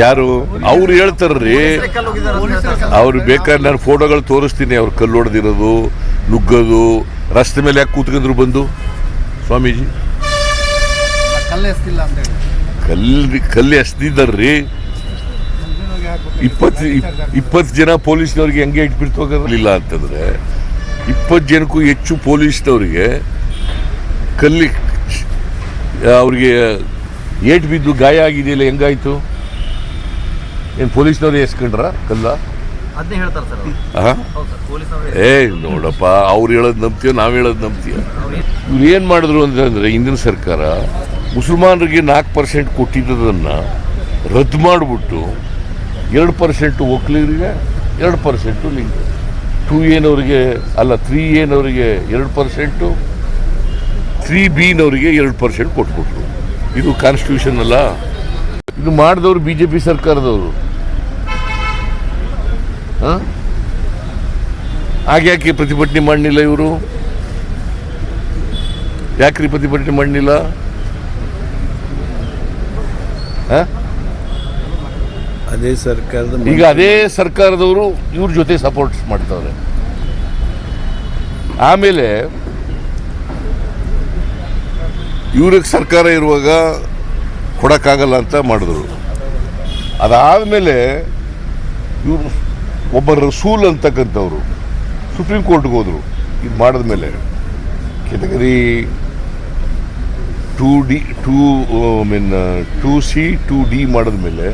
ಯಾರು? ಅವ್ರು ಹೇಳ್ತಾರ್ರಿ. ಅವ್ರು ಬೇಕಾದ್ರೆ ನಾನು ಫೋಟೋಗಳು ತೋರಿಸ್ತೀನಿ, ಅವ್ರು ಕಲ್ಲು ಹೊಡೆದಿರೋದು, ನುಗ್ಗೋದು, ರಸ್ತೆ ಮೇಲೆ ಯಾಕೆ ಕೂತ್ಕೊಂಡ್ರು ಬಂದು? ಸ್ವಾಮೀಜಿ. ಕಲ್ಲು, ಕಲ್ಲಿ ಎಸ್ದಿದ್ದಾರ್ರಿ. ಇಪ್ಪತ್ತು ಇಪ್ಪತ್ತು ಜನ ಪೊಲೀಸ್ನವ್ರಿಗೆ ಹೆಂಗೆ ಇಟ್ಬಿಟ್ಟು ಹೋಗೋದಿಲ್ಲ ಅಂತಂದ್ರೆ, ಇಪ್ಪತ್ತು ಜನಕ್ಕೂ ಹೆಚ್ಚು ಪೊಲೀಸ್ನವ್ರಿಗೆ ಕಲ್ಲಿ ಅವ್ರಿಗೆ ಏಟ್ ಬಿದ್ದು ಗಾಯ ಆಗಿದೆಯಲ್ಲ, ಹೆಂಗಾಯ್ತು? ಏನು ಪೊಲೀಸ್ನವ್ರು ಎಸ್ಕೊಂಡ್ರ ಕಲ್ಲ ಅದನ್ನೇ ಹೇಳ್ತಾರೆ ಸರ್ ಅವ್ರು. ಆ? ಹೌದು ಸರ್ ಪೊಲೀಸ್ನವರು ಏ ನೋಡಪ್ಪ ಅವ್ರು ಹೇಳೋದು ನಂಬ್ತೀಯ ನಾವು ಹೇಳೋದು ನಂಬ್ತೀಯ? ಇವ್ರು ಏನು ಮಾಡಿದ್ರು ಅಂತಂದ್ರೆ ಹಿಂದಿನ ಸರ್ಕಾರ ಮುಸಲ್ಮಾನರಿಗೆ ನಾಲ್ಕು ಪರ್ಸೆಂಟ್ ಕೊಟ್ಟಿದ್ದದನ್ನು ರದ್ದು ಮಾಡಿಬಿಟ್ಟು ಎರಡು ಪರ್ಸೆಂಟು ಒಕ್ಕಲಿಗರಿಗೆ ಎರಡು ಪರ್ಸೆಂಟು ಲಿಂಕ್ ಟೂ ಏನವರಿಗೆ ಅಲ್ಲ ತ್ರೀ ಏನವರಿಗೆ ಎರಡು ಪರ್ಸೆಂಟು ತ್ರೀ ಬಿನವರಿಗೆ ಎರಡು ಪರ್ಸೆಂಟ್ ಕೊಟ್ಬಿಟ್ರು. ಇದು ಕಾನ್ಸ್ಟಿಟ್ಯೂಷನ್ ಅಲ್ಲ? ಇದು ಮಾಡಿದವರು ಬಿ ಜೆ ಪಿ ಸರ್ಕಾರದವರು. ಹಾಂ? ಯಾಕೆ ಪ್ರತಿಭಟನೆ ಮಾಡಲಿಲ್ಲ ಇವರು? ಯಾಕ್ರಿ ಪ್ರತಿಭಟನೆ ಮಾಡಲಿಲ್ಲ? ಅದೇ ಸರ್ಕಾರದ ಈಗ ಅದೇ ಸರ್ಕಾರದವರು ಇವ್ರ ಜೊತೆ ಸಪೋರ್ಟ್ ಮಾಡ್ತಾರೆ ಆಮೇಲೆ ಇವ್ರಿಗೆ ಸರ್ಕಾರ ಇರುವಾಗ ಕೊಡಕ್ಕಾಗಲ್ಲ ಅಂತ ಮಾಡಿದ್ರು. ಅದಾದಮೇಲೆ ಇವರು ಒಬ್ಬ ರಸೂಲ್ ಅಂತಕ್ಕಂಥವ್ರು ಸುಪ್ರೀಂ ಕೋರ್ಟ್ಗೆ ಹೋದರು. ಇದು ಮಾಡಿದ ಮೇಲೆ category two D, to mean, two C, two D ಮಾಡಿದ್ಮೇಲೆ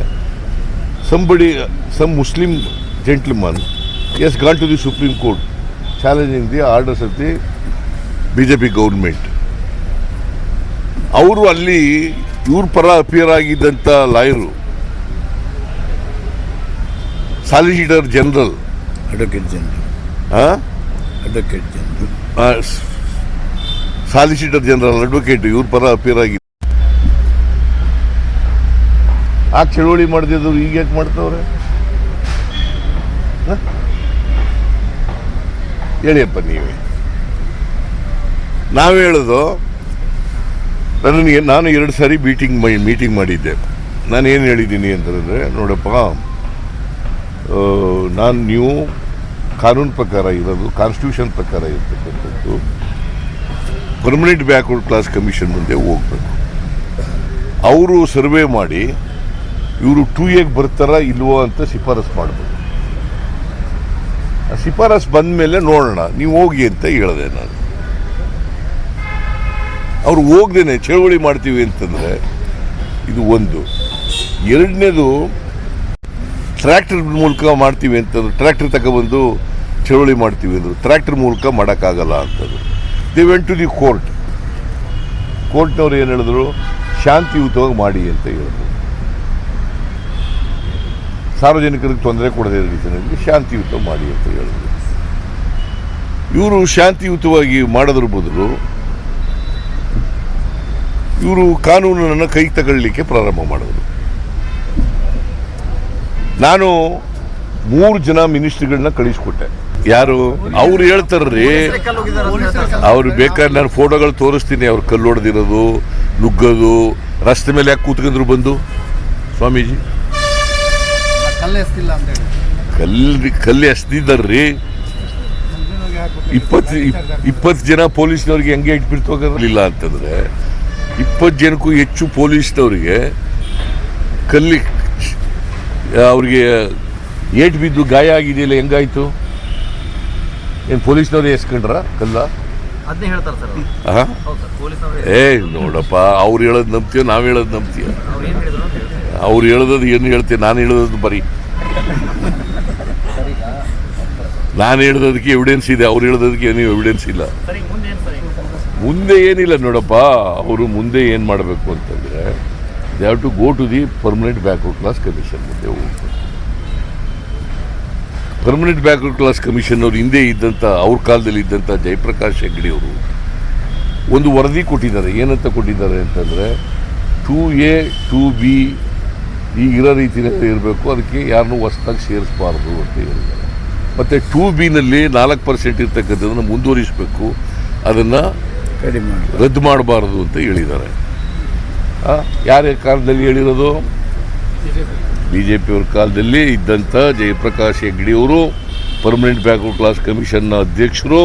somebody some Muslim gentleman has gone to the Supreme Court challenging the orders of the B J P government ಅವರು ಅಲ್ಲಿ ಇವ್ರ ಪರ appear ಆಗಿದ್ದಂಥ lawyer solicitor general advocate general advocate general solicitor general advocate ಇವ್ರ ಪರ appear ಆಗಿ ಆ ಚಳುವಳಿ ಮಾಡಿದ್ರು ಈಗ ಯಾಕೆ ಮಾಡ್ತಾವ್ರೆ? ಹ? ಹೇಳಿಯಪ್ಪ ನೀವೇ. ನಾವು ಹೇಳೋದು ನನಗೆ ನಾನು ಎರಡು ಸಾರಿ ಮೀಟಿಂಗ್ ಮೀಟಿಂಗ್ ಮಾಡಿದ್ದೆ. ನಾನು ಏನು ಹೇಳಿದ್ದೀನಿ ಅಂತಂದರೆ, ನೋಡಪ್ಪ ನಾನು ನೀವು ಕಾನೂನು ಪ್ರಕಾರ ಇರೋದು ಕಾನ್ಸ್ಟಿಟ್ಯೂಷನ್ ಪ್ರಕಾರ ಇರತಕ್ಕಂಥದ್ದು ಪರ್ಮನೆಂಟ್ ಬ್ಯಾಕ್ವರ್ಡ್ ಕ್ಲಾಸ್ ಕಮಿಷನ್ ಮುಂದೆ ಹೋಗ್ಬೇಕು. ಅವರು ಸರ್ವೆ ಮಾಡಿ, ಇವರು ಟೂ ಎಗ್ ಬರ್ತಾರಾ ಇಲ್ವೋ ಅಂತ ಶಿಫಾರಸ್ ಮಾಡಬೇಕು. ಆ ಶಿಫಾರಸ್ ಬಂದ ಮೇಲೆ ನೋಡೋಣ, ನೀವು ಹೋಗಿ ಅಂತ ಹೇಳಿದೆ ನಾನು. ಅವ್ರು ಹೋಗ್ದೇನೆ, ಚಳವಳಿ ಮಾಡ್ತೀವಿ ಅಂತಂದರೆ ಇದು ಒಂದು. ಎರಡನೇದು ಟ್ರ್ಯಾಕ್ಟರ್ ಮೂಲಕ ಮಾಡ್ತೀವಿ ಅಂತಂದ್ರೆ ಟ್ರ್ಯಾಕ್ಟರ್ ತಗೊಬಂದು ಚಳವಳಿ ಮಾಡ್ತೀವಿ ಅಂದರು. ಟ್ರ್ಯಾಕ್ಟರ್ ಮೂಲಕ ಮಾಡೋಕ್ಕಾಗಲ್ಲ ಅಂತಂದರು. They went to the court ಕೋರ್ಟ್ನವ್ರು ಏನು ಹೇಳಿದ್ರು? ಶಾಂತಿಯುತವಾಗಿ ಮಾಡಿ ಅಂತ ಹೇಳಿದ್ರು. ಸಾರ್ವಜನಿಕರಿಗೆ ತೊಂದರೆ ಕೊಡದೇ ರೀತಿಯಲ್ಲಿ ಶಾಂತಿಯುತ ಮಾಡಿ ಅಂತ ಹೇಳಿದ್ರು. ಇವರು ಶಾಂತಿಯುತವಾಗಿ ಮಾಡೋದ್ರ ಬದಲು ಇವರು ಕಾನೂನನ್ನು ಕೈ ತಗೊಳ್ಳಿಕ್ಕೆ ಪ್ರಾರಂಭ ಮಾಡಿದ್ರು ನಾನು ಮೂರು ಜನ ಮಿನಿಸ್ಟ್ರಿಗಳನ್ನ ಕಳಿಸ್ಕೊಟ್ಟೆ. ಯಾರು? ಅವ್ರು ಹೇಳ್ತಾರ್ರಿ. ಅವ್ರು ಬೇಕಾದ್ರೆ ನಾನು ಫೋಟೋಗಳು ತೋರಿಸ್ತೀನಿ ಅವ್ರು ಕಲ್ಲು ಹೊಡೆದಿರೋದು ನುಗ್ಗೋದು ರಸ್ತೆ ಮೇಲೆ ಯಾಕೆ ಕೂತ್ಕೊಂಡ್ರು ಬಂದು? ಸ್ವಾಮೀಜಿ. ಕಲ್ಲು ಕಲ್ಲಿ ಕಲ್ಲಿ ಎಸ್ದಿದ್ದಾರ್ರಿ ಇಪ್ಪತ್ತು ಇಪ್ಪತ್ತು ಜನ ಪೊಲೀಸ್ನವ್ರಿಗೆ ಹೆಂಗೆ ಇಟ್ಬಿಡ್ತು ಹೋಗೋದಿಲ್ಲ ಅಂತಂದ್ರೆ ಇಪ್ಪತ್ತು ಜನಕ್ಕೂ ಹೆಚ್ಚು ಪೊಲೀಸ್ನವ್ರಿಗೆ ಕಲ್ಲಿ ಅವ್ರಿಗೆ ಏಟ್ ಬಿದ್ದು ಗಾಯ ಆಗಿದೆಯಲ್ಲ ಹೆಂಗಾಯ್ತು? ಏನು ಪೊಲೀಸ್ನವ್ರು ಎಸ್ಕೊಂಡ್ರ ಕಲ್ಲ? ಏ ನೋಡಪ್ಪ ಅವ್ರು ಹೇಳೋದು ನಂಬ್ತೀಯ ನಾವು ಹೇಳೋದು ನಂಬ್ತೀಯ? ಅವ್ರು ಹೇಳೋದು ಏನು ಹೇಳ್ತೀಯ ನಾನು ಹೇಳೋದು ಬರೀ. ನಾನು ಹೇಳೋದಕ್ಕೆ ಎವಿಡೆನ್ಸ್ ಇದೆ ಅವ್ರು ಹೇಳೋದಕ್ಕೆ ಏನೂ ಎವಿಡೆನ್ಸ್ ಇಲ್ಲ. ಮುಂದೆ ಏನಿಲ್ಲ ನೋಡಪ್ಪ ಅವರು ಮುಂದೆ ಏನು ಮಾಡಬೇಕು ಅಂತಂದರೆ they have to go to the permanent backward class commission ಮುಂದೆ ಹೋಗ್ಬೇಕು. ಪರ್ಮನೆಂಟ್ ಬ್ಯಾಕ್ವರ್ಡ್ ಕ್ಲಾಸ್ ಕಮಿಷನ್ ಅವ್ರು ಹಿಂದೆ ಇದ್ದಂಥ ಅವ್ರ ಕಾಲದಲ್ಲಿ ಇದ್ದಂಥ ಜಯಪ್ರಕಾಶ್ ಹೆಗ್ಡಿ ಅವರು ಒಂದು ವರದಿ ಕೊಟ್ಟಿದ್ದಾರೆ. ಏನಂತ ಕೊಟ್ಟಿದ್ದಾರೆ ಅಂತಂದರೆ ಟೂ ಎ ಟೂ ಬಿ ಈಗಿರೋ ರೀತಿಯಲ್ಲಿ ಇರಬೇಕು ಅದಕ್ಕೆ ಯಾರನ್ನೂ ಹೊಸ್ದಾಗಿ ಸೇರಿಸಬಾರ್ದು ಅಂತ ಹೇಳಿದ್ದಾರೆ. ಮತ್ತು ಟೂ ಬಿನಲ್ಲಿ ನಾಲ್ಕು ಪರ್ಸೆಂಟ್ ಇರ್ತಕ್ಕಂಥದ್ದನ್ನು ಮುಂದುವರಿಸಬೇಕು. ಅದನ್ನು ಕಡಿಮೆ ರದ್ದು ಮಾಡಬಾರದು ಅಂತ ಹೇಳಿದ್ದಾರೆ. ಯಾರ ಕಾಲದಲ್ಲಿ ಹೇಳಿರೋದು? ಬಿ ಜೆ ಪಿಯವ್ರ ಕಾಲದಲ್ಲಿ ಇದ್ದಂಥ ಜಯಪ್ರಕಾಶ್ ಹೆಗ್ಡಿಯವರು ಪರ್ಮನೆಂಟ್ ಬ್ಯಾಕ್ವರ್ಡ್ ಕ್ಲಾಸ್ ಕಮಿಷನ್ನ ಅಧ್ಯಕ್ಷರು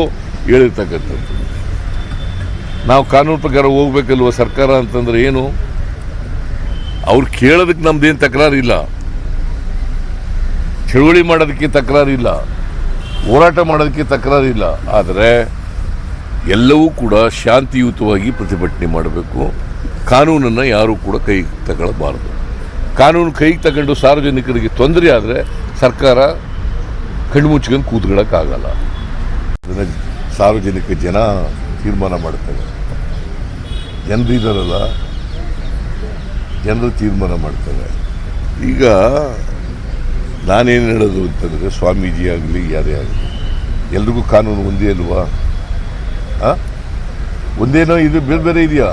ಹೇಳಿರ್ತಕ್ಕಂಥದ್ದು. ನಾವು ಕಾನೂನು ಪ್ರಕಾರ ಹೋಗ್ಬೇಕಲ್ವ ಸರ್ಕಾರ ಅಂತಂದ್ರೆ ಏನು? ಅವ್ರು ಕೇಳೋದಕ್ಕೆ ನಮ್ದೇನು ತಕರಾರಿಲ್ಲ. ಚಳುವಳಿ ಮಾಡೋದಕ್ಕೆ ತಕರಾರಿಲ್ಲ. ಹೋರಾಟ ಮಾಡೋದಕ್ಕೆ ತಕರಾರಿಲ್ಲ. ಆದರೆ ಎಲ್ಲವೂ ಕೂಡ ಶಾಂತಿಯುತವಾಗಿ ಪ್ರತಿಭಟನೆ ಮಾಡಬೇಕು. ಕಾನೂನನ್ನು ಯಾರೂ ಕೂಡ ಕೈಗೆ ತಗೊಳ್ಳಬಾರದು. ಕಾನೂನು ಕೈಗೆ ತಗೊಂಡು ಸಾರ್ವಜನಿಕರಿಗೆ ತೊಂದರೆ ಆದರೆ ಸರ್ಕಾರ ಕಣ್ಮುಚ್ಕೊಂಡು ಕೂತ್ಕೊಳ್ಳೋಕ್ಕಾಗಲ್ಲ. ಅದನ್ನು ಸಾರ್ವಜನಿಕ ಜನ ತೀರ್ಮಾನ ಮಾಡ್ತಾರೆ. ಜನರು ಇದ್ದಾರಲ್ಲ ಜನರು ತೀರ್ಮಾನ ಮಾಡ್ತಾರೆ. ಈಗ ನಾನೇನು ಹೇಳೋದು ಅಂತಂದರೆ ಸ್ವಾಮೀಜಿ ಆಗಲಿ, ಯಾರೇ ಆಗಲಿ, ಎಲ್ರಿಗೂ ಕಾನೂನು ಒಂದೇ ಅಲ್ವಾ? ಹಾಂ ಒಂದೇನೋ ಇದು ಬೇರೆ ಬೇರೆ ಇದೆಯಾ?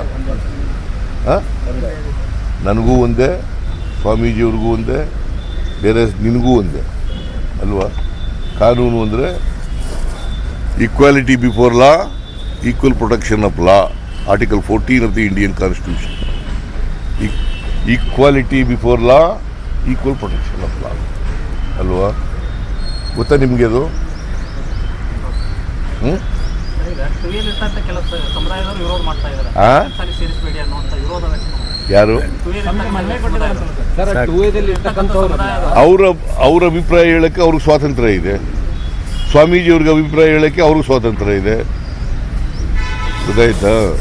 ಹಾಂ ನನಗೂ ಒಂದೇ, ಸ್ವಾಮೀಜಿಯವ್ರಿಗೂ ಒಂದೇ, ಬೇರೆ ನಿನಗೂ ಒಂದೇ, ಅಲ್ವಾ? ಕಾನೂನು ಅಂದರೆ equality before law equal protection of law article fourteen of the Indian constitution equality before law equal protection of law ಅಲ್ವಾ? ಗೊತ್ತಾ ನಿಮಗೆ ಅದು? ಹ್ಞೂ ಯಾರು? ಅವರ ಅವ್ರ ಅಭಿಪ್ರಾಯ ಹೇಳಕ್ಕೆ ಅವ್ರಿಗೆ ಸ್ವಾತಂತ್ರ್ಯ ಇದೆ. ಸ್ವಾಮೀಜಿಯವ್ರಿಗೆ ಅಭಿಪ್ರಾಯ ಹೇಳಕ್ಕೆ ಅವ್ರಿಗೆ ಸ್ವಾತಂತ್ರ್ಯ ಇದೆ. ಗೊತ್ತಾಯ್ತಾ?